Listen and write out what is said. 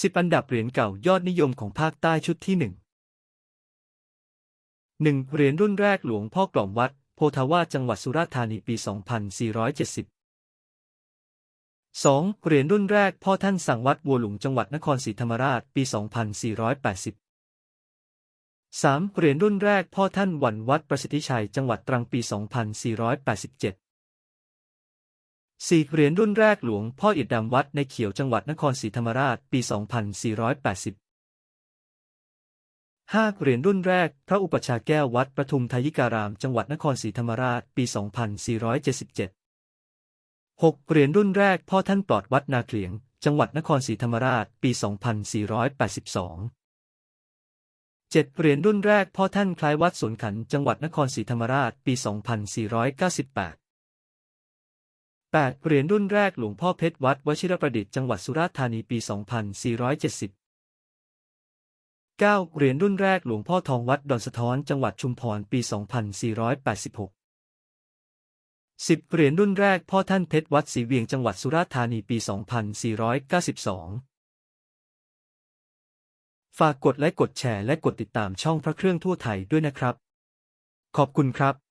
สิบอันดับเหรียญเก่ายอดนิยมของภาคใต้ชุดที่หนึ่งหนึ่งเหรียญรุ่นแรกหลวงพ่อกล่อมวัด โพธาวาจังหวัดสุราษฎร์ธานีปี 2470 2. เหรียญรุ่นแรกพ่อท่านสั่งวัดบัวหลวงจังหวัดนครศรีธรรมราชปี 2480 3. เหรียญรุ่นแรกพ่อท่านหวันวัดประสิทธิชัยจังหวัดตรังปี 2487 4. เหรียญรุ่นแรกหลวงพ่ออิดดำวัดในเขียวจังหวัดนครศรีธรรมราช ปี 2480 5. เหรียญรุ่นแรก พระอุปชาแก้ววัดประทุมทายิการาม จังหวัดนครศรีธรรมราช ปี 2477 6. เหรียญรุ่นแรก พ่อท่านปลอดวัดนาเกลียง จังหวัดนครศรีธรรมราช ปี 2482 7. เหรียญรุ่นแรก พ่อท่านคล้ายวัดสวนขัน จังหวัดนครศรีธรรมราช ปี 2498 8. เหรียญรุ่นแรกหลวงพ่อเพชรวัดวชิรประดิษฐ์จังหวัดสุราษฎร์ธานีปี 2470 9. เหรียญรุ่นแรกหลวงพ่อทองวัดดอนสะท้อนจังหวัดชุมพรปี 2486 10. เหรียญรุ่นแรกพ่อท่านเพชรวัดศรีเวียงจังหวัดสุราษฎร์ธานีปี 2492 ฝากกดไลค์กดแชร์และกดติดตามช่องพระเครื่องทั่วไทยด้วยนะครับ ขอบคุณครับ